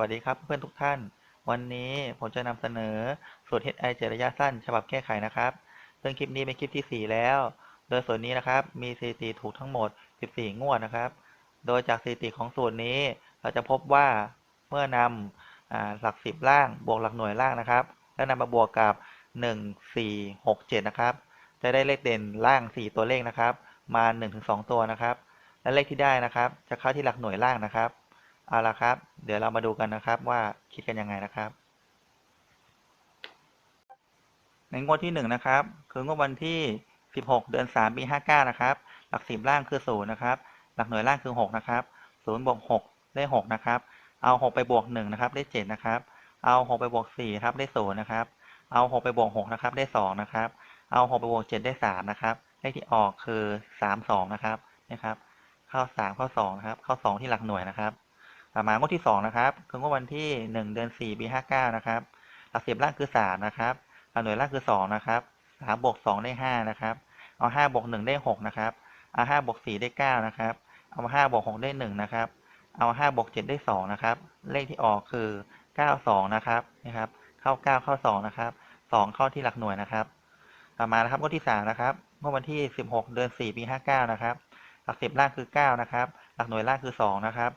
วัสดีครับเพื่อนทุกท่าน วันนี้ผมจะนำเสนอสูตร HI เจระยะสั้น ฉบับแก้ไขนะครับ ซึ่งคลิปนี้เป็นคลิปที่ 4 แล้ว โดยส่วนนี้นะครับ มีสถิติถูกทั้งหมด 14 งวดนะครับ โดยจากสถิติของสูตรนี้ เราจะพบว่าเมื่อนำหลัก 10 ล่าง บวกหลักหน่วยล่างนะครับ แล้วนำมาบวกกับ 1 4 6 7 นะครับ จะได้เลขเด่นล่าง 4 ตัวเลขนะครับ มา 1-2 ตัวนะครับ และเลขที่ได้นะครับ จะเข้าที่หลักหน่วยล่างนะครับ เอาละครับ เดี๋ยวเรามาดูกันนะครับว่าคิดกันยังไงนะครับ ในงวดที่หนึ่งนะครับ คืองวดวันที่ 16 เดือน 3 ปี 59 นะครับ หลักสิบล่างคือ0นะครับ หลักหน่วยล่างคือ 6 นะครับ0บวก6ได้ 6 นะครับ เอา 6 ไปบวก1นะครับ ได้ 7 นะครับ เอา 6 ไปบวก4ครับ ได้ 0 นะครับ เอา 6 ไปบวก6นะครับ ได้ 2 นะครับ เอา 6 ไปบวก 7 ได้ 3 นะครับ เลขที่ออกคือ 3 2 นะครับ นะครับ เข้า 3 เข้า2นะครับ เข้า 2 ที่หลักหน่วยนะครับ ต่อมางวดที่สองนะครับคืองวดวันที่หนึ่งเดือนสี่ปีห้าเก้านะครับหลักสิบล่างคือสามนะครับหลักหน่วยล่างคือสองนะครับสามบวกสองได้ห้านะครับเอาห้าบวกหนึ่งได้หกนะครับเอาห้าบวกสี่ได้เก้านะครับเอาห้าบวกหกได้หนึ่งนะครับเอาห้าบวกเจ็ดได้สองนะครับเลขที่ออกคือเก้าสองนะครับนะครับเข้าเก้าเข้าสองนะครับสองเข้าที่หลักหน่วยนะครับ ต่อมานะครับงวดที่สามนะครับงวดวันที่สิบหกเดือนสี่ปีห้าเก้านะครับหลักสิบล่างคือเก้านะครับ หลักหน่วยล่างคือสองนะครับ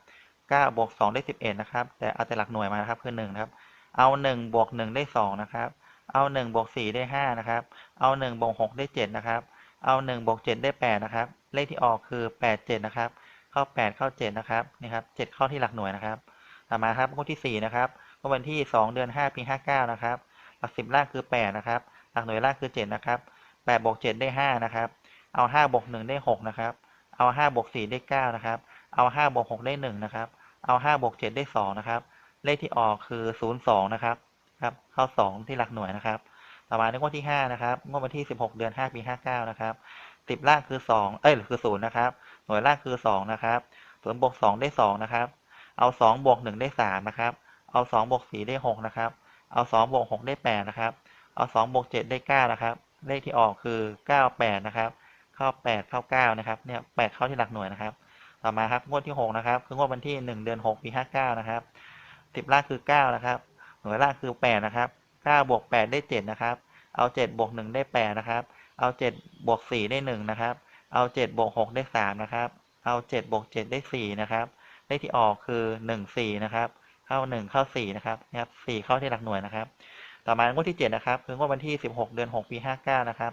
9บวก2ได้11นะครับ แต่เอาแต่หลักหน่วยมานะครับคือ1นะครับ เอา1บวก1ได้2นะครับ เอา1บวก4ได้5นะครับ เอา1บวก6ได้7นะครับ เอา1บวก7ได้8นะครับ เลขที่ออกคือ8 7นะครับ เข้า 8 เข้า 7 นะครับนี่ครับ7เข้าที่หลักหน่วยนะครับ ต่อมาครับงวดที่4นะครับงวดวันที่ 2 เดือน 5 ปี 59 นะครับ หลัก 10 ล่างคือ 8 นะครับ หลักหน่วยล่างคือ 7 นะครับ 8 บวก 7 ได้ 5 นะครับ เอา 5 บวก 1 ได้ 6 นะครับ เอา 5 บวก 4 ได้ 9 นะครับ เอา 5 บวก 6 ได้ 1 นะครับ เอาห้าบวกเจ็ดได้สองนะครับ เลขที่ออกคือศูนย์สองนะครับ ครับ เข้าสองที่หลักหน่วยนะครับ ต่อมาในงวดที่ห้านะครับ งวดวันที่สิบหกเดือนห้าปีห้าเก้านะครับสิบล่างคือสองเอ้ยคือศูนย์นะครับ หน่วยล่างคือสองนะครับศูนย์บวกสองได้สองนะครับ เอาสองบวกหนึ่งได้สามนะครับ เอาสองบวกสี่ได้หกนะครับ เอาสองบวกหกได้แปดนะครับ เอาสองบวกเจ็ดได้เก้านะครับ เลขที่ออกคือเก้าแปดนะครับ เข้าแปดเข้าเก้านะครับ เนี่ยแปดเข้าที่หลักหน่วยนะครับ ต่อมาครับงวดที่ 6 นะครับ คืองวดวันที่ 1 เดือน 6 ปี 59 นะครับสิบล่างคือ 9 นะครับหน่วยล่างคือ 8 นะครับ9บวก 8 ได้ 7 นะครับ เอา 7 บวก 1 ได้ 8 นะครับ เอา 7 บวก 4 ได้ 1 นะครับ เอา 7 บวก 6 ได้ 3 นะครับ เอา 7 บวก 7 ได้ 4 นะครับ เลขที่ออกคือ 1 4 นะครับ เข้า 1 เข้า 4 นะครับนะครับ 4 เข้าที่หลักหน่วยนะครับ ต่อมางวดที่ 7 นะครับ คืองวดวันที่ 16 เดือน 6 ปี 59 นะครับ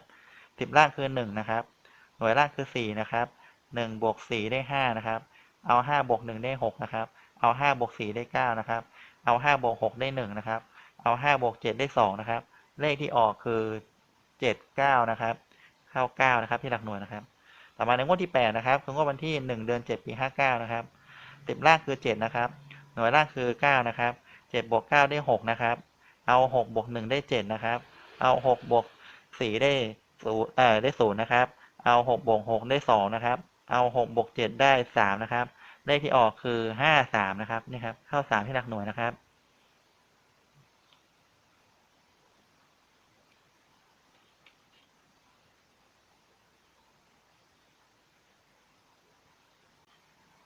สิบล่างคือ 1 นะครับ หน่วยล่างคือ 4 นะครับ หนึ่งบวกสี่ได้ห้านะครับ เอาห้าบวกหนึ่งได้หกนะครับ เอาห้าบวกสี่ได้เก้านะครับ เอาห้าบวกหกได้หนึ่งนะครับ เอาห้าบวกเจ็ดได้สองนะครับ เลขที่ออกคือเจ็ดเก้านะครับ เข้าเก้านะครับที่หลักหน่วยนะครับ ต่อมาในงวดที่แปดนะครับ คืองวดวันที่หนึ่งเดือนเจ็ดปีห้าเก้านะครับสิบล่างคือเจ็ดนะครับ หน่วยล่างคือเก้านะครับเจ็ดบวกเก้าได้หกนะครับ เอาหกบวกหนึ่งได้เจ็ดนะครับ เอาหกบวกสี่ได้ศูนย์เอ่อได้ศูนย์นะครับ เอาหกบวกหกได้สองนะครับ เอาหกบวกเจ็ดได้สามนะครับ เลขที่ออกคือห้าสามนะครับนี่ครับ เข้าสามที่หลักหน่วยนะครับ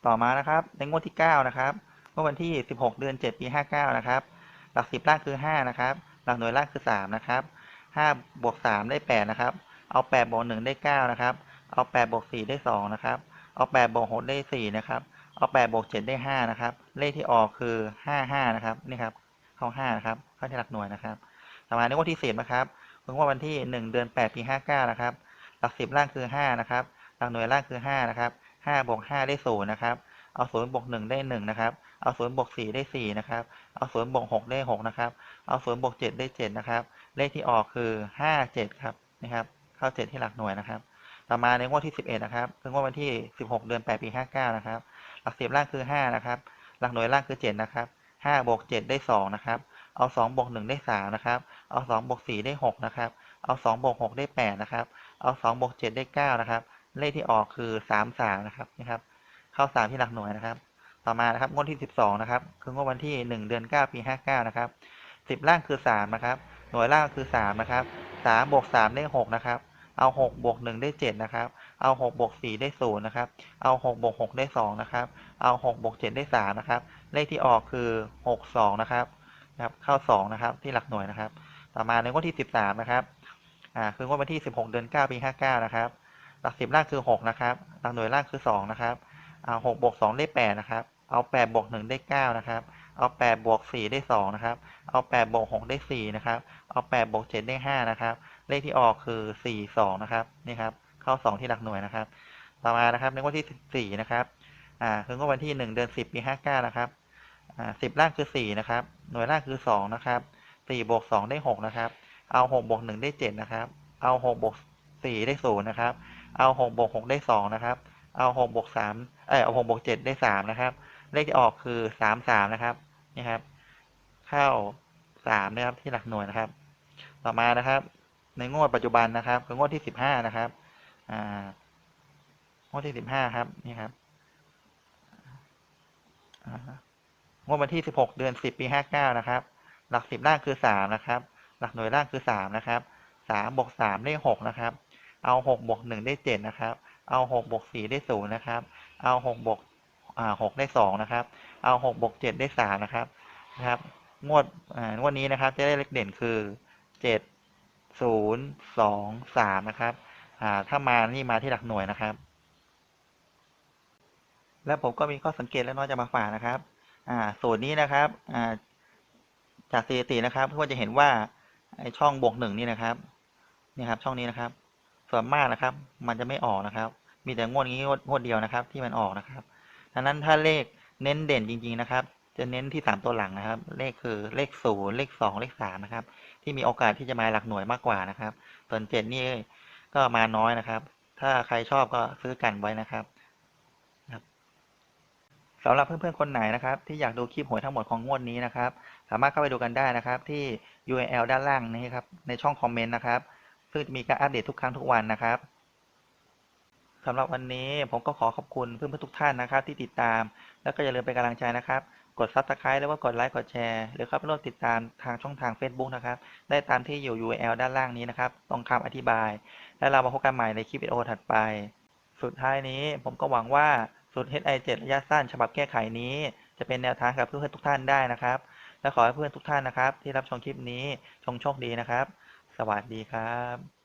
ต่อมานะครับ ในงวดที่เก้านะครับเมื่อวันที่สิบหกเดือนเจ็ดปีห้าเก้านะครับ หลักสิบล่างคือห้านะครับ หลักหน่วยล่างคือสามนะครับห้าบวกสามได้แปดนะครับ เอาแปดบวกหนึ่งได้เก้านะครับ เอาแปดบวกสี่ได้สองนะครับ เอาแปดบวกหกได้สี่นะครับ เอาแปดบวกเจ็ดได้ห้านะครับ เลขที่ออกคือห้าห้านะครับ นี่ครับ เข้าห้านะครับ เข้าที่หลักหน่วยนะครับต่อมาในงวดที่สิบนะครับเพิ่งว่าวันที่หนึ่งเดือนแปดปีห้าเก้านะครับ หลักสิบล่างคือห้านะครับ หลักหน่วยล่างคือห้านะครับห้าบวกห้าได้ศูนย์นะครับ เอาศูนย์บวกหนึ่งได้หนึ่งนะครับ เอาศูนย์บวกสี่ได้สี่นะครับ เอาศูนย์บวกหกได้หกนะครับ เอาศูนย์บวกเจ็ดได้เจ็ดนะครับ เลขที่ออกคือห้าเจ็ดครับ นะครับ เข้าเจ็ดที่หลักหน่วยนะครับ ต่อมาในงวดที่ 11 นะครับ คืองวดวันที่ 16 เดือน 8 ปี 59 นะครับ หลักสิบล่างคือ 5 นะครับ หลักหน่วยล่างคือ 7 นะครับ5บวก7ได้ 2 นะครับ เอา2บวก1ได้ 3 นะครับ เอา2บวก4ได้ 6 นะครับ เอา2บวก6ได้ 8 นะครับ เอา2บวก7ได้ 9 นะครับ เลขที่ออกคือ 3 3 นะครับนี่ครับ เข้า 3 ที่หลักหน่วยนะครับ ต่อมานะครับงวดที่ 12 นะครับ คืองวดวันที่ 1 เดือน 9 ปี 59 นะครับ 10 ล่างคือ 3 นะครับ หน่วยล่างคือ 3 นะครับ3บวก3ได้ 6 นะครับ เอาหกบวกหนึ่งได้เจ็ดนะครับ เอาหกบวกสี่ได้ศูนย์นะครับ เอาหกบวกหกได้สองนะครับ เอาหกบวกเจ็ดได้สามนะครับ เลขที่ออกคือหกสองนะครับนะครับเข้าสองนะครับ ที่หลักหน่วยนะครับ ต่อมาในงวดที่สิบสามนะครับอ่าคืองวดวันที่สิบหกเดือนเก้าปีห้าเก้านะครับ หลักสิบล่างคือหกนะครับ หลักหน่วยล่างคือสองนะครับ เอาหกบวกสองได้แปดนะครับ เอาแปดบวกหนึ่งได้เก้านะครับ เอาแปดบวกสี่ได้สองนะครับ เอาแปดบวกหกได้สี่นะครับ เอาแปดบวกเจ็ดได้ห้านะครับ เลขที่ออกคือสี่สองนะครับนี่ครับเข้าสองที่หลักหน่วยนะครับ ต่อมานะครับในงวดที่สิบสี่นะครับอ่าคืองวดวันที่หนึ่งเดือนสิบปีห้าเก้านะครับอ่าสิบล่างคือสี่นะครับหน่วยล่างคือสองนะครับสี่บวกสองได้หกนะครับ เอาหกบวกหนึ่งได้เจ็ดนะครับ เอาหกบวกสี่ได้ศูนย์นะครับ เอาหกบวกหกได้สองนะครับ เอาหกบวกสามเออเอาหกบวกเจ็ดได้สามนะครับ เลขที่ออกคือสามสามนะครับนี่ครับ เข้าสามนะครับที่หลักหน่วยนะครับ ต่อมานะครับ ในงวดปัจจุบันนะครับ คืองวดที่สิบห้านะครับ อ่างวดที่สิบห้าครับนี่ครับงวดวันที่สิบหกเดือนสิบปีห้าเก้านะครับ หลักสิบล่างคือสามนะครับ หลักหน่วยล่างคือสามนะครับสามบวกสามได้หกนะครับ เอาหกบวกหนึ่งได้เจ็ดนะครับ เอาหกบวกสี่ได้ศูนย์นะครับ เอาหกบวกอ่าหกได้สองนะครับ เอาหกบวกเจ็ดได้สามนะครับนะครับ งวดอ่างวดนี้นะครับ จะได้เลขเด่นคือเจ็ด ศูนย์สองสามนะครับถ้ามานี่มาที่หลักหน่วยนะครับ แล้วผมก็มีข้อสังเกตและน้อยจะมาฝากนะครับอ่าสูตรนี้นะครับจากสถิตินะครับทุกคนจะเห็นว่าไอช่องบวกหนึ่งนี่นะครับนี่ครับ ช่องนี้นะครับ ส่วนมากนะครับ มันจะไม่ออกนะครับ มีแต่งวดนี้งวดเดียวนะครับ ที่มันออกนะครับดังนั้นถ้าเลขเน้นเด่นจริง ๆนะครับ จะเน้นที่สามตัวหลังนะครับ เลขคือเลขศูนย์เลขสองเลขสามนะครับ ที่มีโอกาสที่จะมาหลักหน่วยมากกว่านะครับ ส่วนเจ็ดนี่ก็มาน้อยนะครับ ถ้าใครชอบก็ซื้อกันไว้นะครับสำหรับเพื่อนๆ คนไหนนะครับ ที่อยากดูคลิปหวยทั้งหมดของงวดนี้นะครับ สามารถเข้าไปดูกันได้นะครับ ที่ URL ด้านล่างนี้ครับในช่องคอมเมนต์นะครับซึ่งจะมีการอัปเดตทุกครั้งทุกวันนะครับ สำหรับวันนี้ผมก็ขอขอบคุณเพื่อนๆทุกท่านนะครับ ที่ติดตาม แล้วก็อย่าลืมเป็นกำลังใจนะครับ กด Subscribe หรือว่ากดไลค์กดแชร์หรือเข้าไปร่วมติดตามทางช่องทาง Facebook นะครับ ได้ตามที่อยู่ URL ด้านล่างนี้นะครับ ตรงคำอธิบาย และเรามาพบกันใหม่ในคลิปวิดีโอถัดไป สุดท้ายนี้ผมก็หวังว่าสูตร HI7 ระยะสั้น ฉบับแก้ไขนี้ จะเป็นแนวทางกับเพื่อนๆทุกท่านได้นะครับ และขอให้เพื่อนทุกท่านนะครับ ที่รับชมคลิปนี้จงโชคดีนะครับ สวัสดีครับ